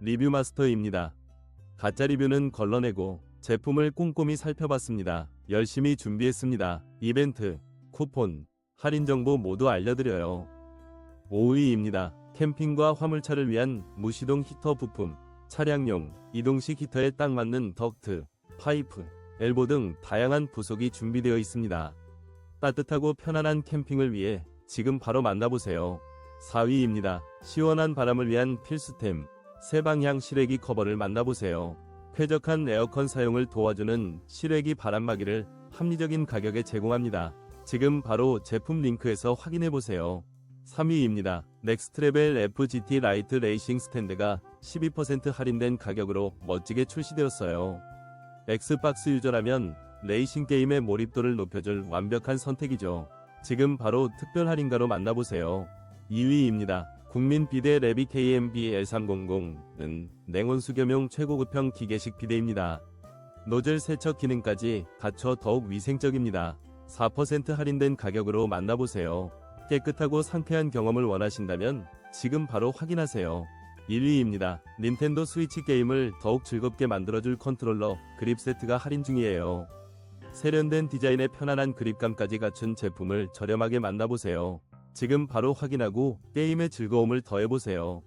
리뷰 마스터입니다. 가짜 리뷰는 걸러내고 제품을 꼼꼼히 살펴봤습니다. 열심히 준비했습니다. 이벤트, 쿠폰, 할인 정보 모두 알려드려요. 5위입니다. 캠핑과 화물차를 위한 무시동 히터 부품, 차량용, 이동식 히터에 딱 맞는 덕트, 파이프, 엘보 등 다양한 부속이 준비되어 있습니다. 따뜻하고 편안한 캠핑을 위해 지금 바로 만나보세요. 4위입니다. 시원한 바람을 위한 필수템, 세방향 실외기 커버를 만나보세요. 쾌적한 에어컨 사용을 도와주는 실외기 바람막이를 합리적인 가격에 제공합니다. 지금 바로 제품 링크에서 확인해보세요. 3위입니다. 넥스트레벨 FGT 라이트 레이싱 스탠드가 12% 할인된 가격으로 멋지게 출시되었어요. 엑스박스 유저라면 레이싱 게임의 몰입도를 높여줄 완벽한 선택이죠. 지금 바로 특별 할인가로 만나보세요. 2위입니다. 국민 비대 레비 KMB L300은 냉온 수겸용 최고급형 기계식 비대입니다. 노즐 세척 기능까지 갖춰 더욱 위생적입니다. 4% 할인된 가격으로 만나보세요. 깨끗하고 상쾌한 경험을 원하신다면 지금 바로 확인하세요. 1위입니다. 닌텐도 스위치 게임을 더욱 즐겁게 만들어줄 컨트롤러 그립 세트가 할인 중이에요. 세련된 디자인에 편안한 그립감까지 갖춘 제품을 저렴하게 만나보세요. 지금 바로 확인하고 게임의 즐거움을 더해보세요.